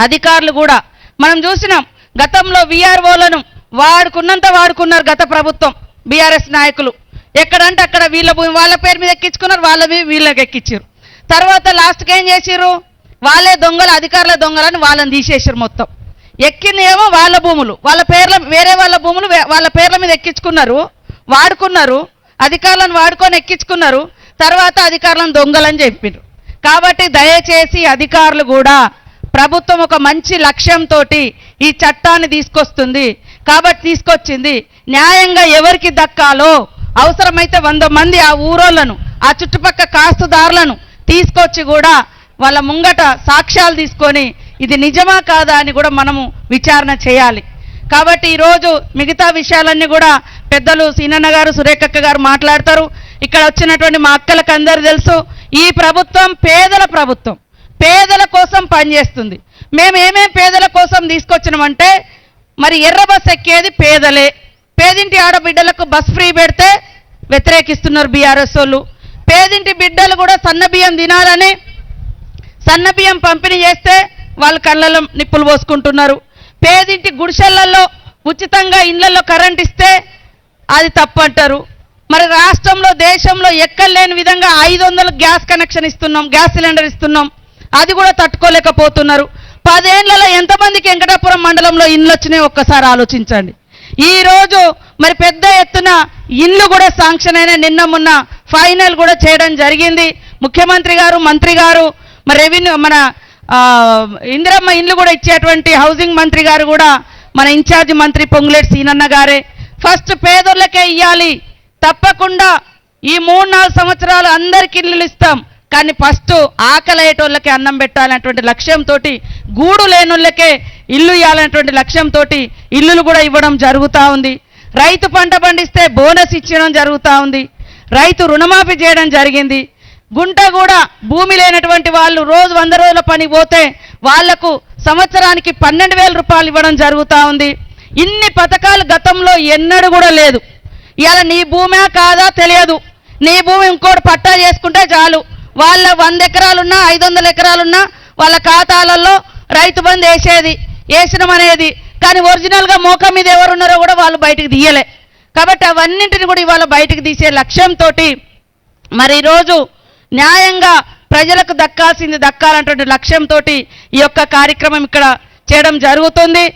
అధికారులు కూడా మనం చూసినాం గతంలో విఆర్ఓలను వాడుకున్నంత వాడుకున్నారు గత ప్రభుత్వం బీఆర్ఎస్ నాయకులు. ఎక్కడంటే అక్కడ వీళ్ళ భూమి వాళ్ళ పేరు మీద ఎక్కించుకున్నారు వాళ్ళ మీద వీళ్ళకి ఎక్కించారు. తర్వాత లాస్ట్కి ఏం చేసిర్రు? వాళ్ళే దొంగలు అధికారుల దొంగలని వాళ్ళని తీసేసారు మొత్తం. ఎక్కింది ఏమో వాళ్ళ భూములు వాళ్ళ పేర్ల వేరే వాళ్ళ భూములు వే- వాళ్ళ పేర్ల మీద ఎక్కించుకున్నారు వాడుకున్నారు అధికారులను వాడుకొని ఎక్కించుకున్నారు తర్వాత అధికారులను దొంగలని చెప్పిండ్రు కాబట్టి దయచేసి అధికారులు కూడా ప్రభుత్వం ఒక మంచి లక్ష్యంతో ఈ చట్టాన్ని తీసుకొస్తుంది. కాబట్టి తీసుకొచ్చింది. న్యాయంగా ఎవరికి దక్కాలో అవసరమైతే వంద మంది ఆ ఊరోళ్ళను ఆ చుట్టుపక్కల కాస్తుదారులను తీసుకొచ్చి కూడా వాళ్ళ ముంగట సాక్ష్యాలు తీసుకొని ఇది నిజమా కాదా అని కూడా మనము విచారణ చేయాలి. కాబట్టి ఈరోజు మిగతా విషయాలన్నీ కూడా పెద్దలు సీనన్న గారు సురేఖక్క గారు మాట్లాడతారు. ఇక్కడ వచ్చినటువంటి మా అక్కలకు అందరూ తెలుసు. ఈ ప్రభుత్వం పేదల ప్రభుత్వం. పేదల కోసం పనిచేస్తుంది. మేము ఏమేం పేదల కోసం తీసుకొచ్చినామంటే మరి ఎర్ర బస్ ఎక్కేది పేదలే. పేదింటి ఆడబిడ్డలకు బస్ ఫ్రీ పెడితే వ్యతిరేకిస్తున్నారు బీఆర్ఎస్ వాళ్ళు. పేదింటి బిడ్డలు కూడా సన్న బియ్యం తినాలని సన్న బియ్యం పంపిణీ చేస్తే వాళ్ళు కళ్ళలో నిప్పులు పోసుకుంటున్నారు. పేదింటి గుడిసెళ్ళలో ఉచితంగా ఇళ్ళలో కరెంట్ ఇస్తే అది తప్పంటారు. మరి రాష్ట్రంలో దేశంలో ఎక్కడ లేని విధంగా ఐదు గ్యాస్ కనెక్షన్ ఇస్తున్నాం గ్యాస్ సిలిండర్ ఇస్తున్నాం. అది కూడా తట్టుకోలేకపోతున్నారు. పదేళ్ళలో ఎంతమందికి వెంకటాపురం మండలంలో ఇండ్లు వచ్చినాయి ఒక్కసారి ఆలోచించండి. ఈరోజు మరి పెద్ద ఎత్తున ఇల్లు కూడా శాంక్షన్ అయిన నిన్న మొన్న ఫైనల్ కూడా చేయడం జరిగింది. ముఖ్యమంత్రి గారు మంత్రి గారు మరి రెవెన్యూ మన ఇందిరమ్మ ఇండ్లు కూడా ఇచ్చేటువంటి హౌసింగ్ మంత్రి గారు కూడా మన ఇన్ఛార్జ్ మంత్రి పొంగులేటి సీనన్న గారే. ఫస్ట్ పేదోళ్ళకే ఇవ్వాలి తప్పకుండా ఈ మూడు నాలుగు సంవత్సరాలు అందరికి ఇల్లులు ఇస్తాం. కానీ ఫస్ట్ ఆకలయ్యేటోళ్ళకి అన్నం పెట్టాలనేటువంటి లక్ష్యంతో గూడు లేనోళ్ళకే ఇల్లు ఇవ్వాలనేటువంటి లక్ష్యంతో ఇల్లులు కూడా ఇవ్వడం జరుగుతూ ఉంది. రైతు పంట పండిస్తే బోనస్ ఇచ్చడం జరుగుతూ ఉంది. రైతు రుణమాఫీ చేయడం జరిగింది. గుంట కూడా భూమి లేనటువంటి వాళ్ళు రోజు వంద రోజుల పని పోతే వాళ్ళకు సంవత్సరానికి పన్నెండు వేల రూపాయలు ఇవ్వడం జరుగుతూ ఉంది. ఇన్ని పథకాలు గతంలో ఎన్నడూ కూడా లేదు. ఇలా నీ భూమే కాదా తెలియదు. నీ భూమి ఇంకోటి పట్టా చేసుకుంటే చాలు. వాళ్ళ వంద ఎకరాలున్నా ఐదు వందల ఎకరాలున్నా వాళ్ళ ఖాతాలలో రైతు బంధు వేసేది వేసినాం అనేది. కానీ ఒరిజినల్గా మోకం మీద ఎవరున్నారో కూడా వాళ్ళు బయటకు తీయలే. కాబట్టి అవన్నింటిని కూడా ఇవాళ బయటకు తీసే లక్ష్యంతో మరి ఈరోజు న్యాయంగా ప్రజలకు దక్కాల్సింది దక్కాలంటే లక్ష్యంతో ఈ యొక్క కార్యక్రమం ఇక్కడ చేయడం జరుగుతుంది.